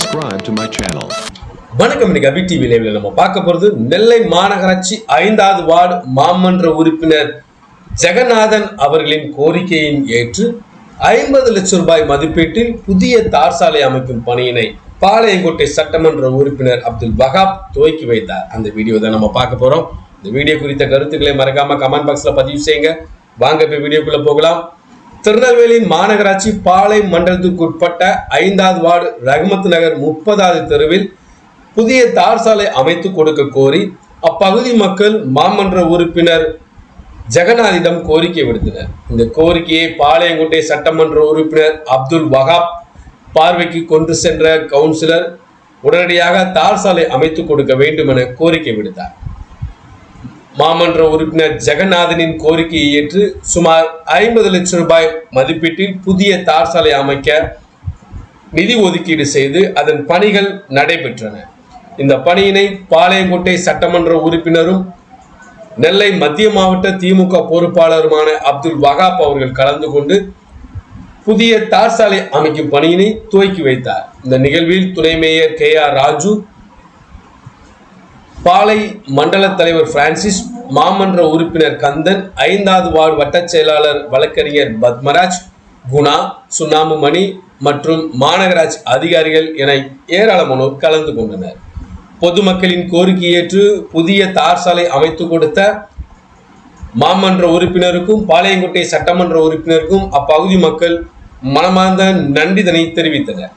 subscribe to my channel. வணக்கம் இன்னைக்கு அபி TV லைவ்ல நம்ம பார்க்க போறது நெல்லை மாநகராட்சி ஐந்தாவது வார்டு மாமன்ற உறுப்பினர் ஜெகநாதன் அவர்களின் கோரிக்கையின் ஏற்று ஐம்பது லட்சம் ரூபாய் மதிப்பீட்டில் புதிய தார் சாலை அமைக்கும் பணியினை பாளையங்கோட்டை சட்டமன்ற உறுப்பினர் அப்துல் பகாப் துவக்கி வைத்தார். அந்த வீடியோ தான் நம்ம பார்க்க போறோம். இந்த வீடியோ குறித்த கருத்துக்களை மறக்காம கமெண்ட் பாக்ஸ்ல பதிவு செய்யுங்க. வாங்க இப்ப வீடியோக்குள்ள போகலாம். திருநெல்வேலி மாநகராட்சி பாளை மண்டலத்துக்குட்பட்ட ஐந்தாவது வார்டு ரஹமத் நகர் முப்பதாவது தெருவில் புதிய தார் சாலை அமைத்து கொடுக்க கோரி அப்பகுதி மக்கள் மாமன்ற உறுப்பினர் ஜெகநாதிடம் கோரிக்கை விடுத்தனர். இந்த கோரிக்கையை பாளையங்கோட்டை சட்டமன்ற உறுப்பினர் அப்துல் வகாப் பார்வைக்கு கொண்டு சென்ற கவுன்சிலர் உடனடியாக தார் சாலை அமைத்து கொடுக்க வேண்டும் என கோரிக்கை விடுத்தார். மாமன்ற உறுப்பினர் ஜெகநாதனின் கோரிக்கையை ஏற்று சுமார் ஐம்பது லட்சம் ரூபாய் மதிப்பீட்டில் புதிய தார் சாலை அமைக்க நிதி ஒதுக்கீடு செய்து அதன் பணிகள் நடைபெற்றன. இந்த பணியினை பாளையங்கோட்டை சட்டமன்ற உறுப்பினரும் நெல்லை மத்திய மாவட்ட திமுக பொறுப்பாளருமான அப்துல் வகாப் அவர்கள் கலந்து கொண்டு புதிய தார் சாலை அமைக்கும் பணியினை துவக்கி வைத்தார். இந்த நிகழ்வில் துணை mayor K R Raju Palai மண்டல தலைவர் பிரான்சிஸ் மாமன்ற உறுப்பினர் கந்தன் ஐந்தாவது வார்டு வட்டச் செயலாளர் வழக்கறிஞர் பத்மராஜ் குணா சுண்ணாம்பு மணி மற்றும் மாநகராட்சி அதிகாரிகள் என ஏராளமானோர் கலந்து கொண்டனர். பொதுமக்களின் கோரிக்கை ஏற்று புதிய தார் சாலை அமைத்து கொடுத்த மாமன்ற உறுப்பினருக்கும் பாளையங்கோட்டை சட்டமன்ற உறுப்பினருக்கும் அப்பகுதி மக்கள் மனமார்ந்த நன்றிதனை தெரிவித்தனர்.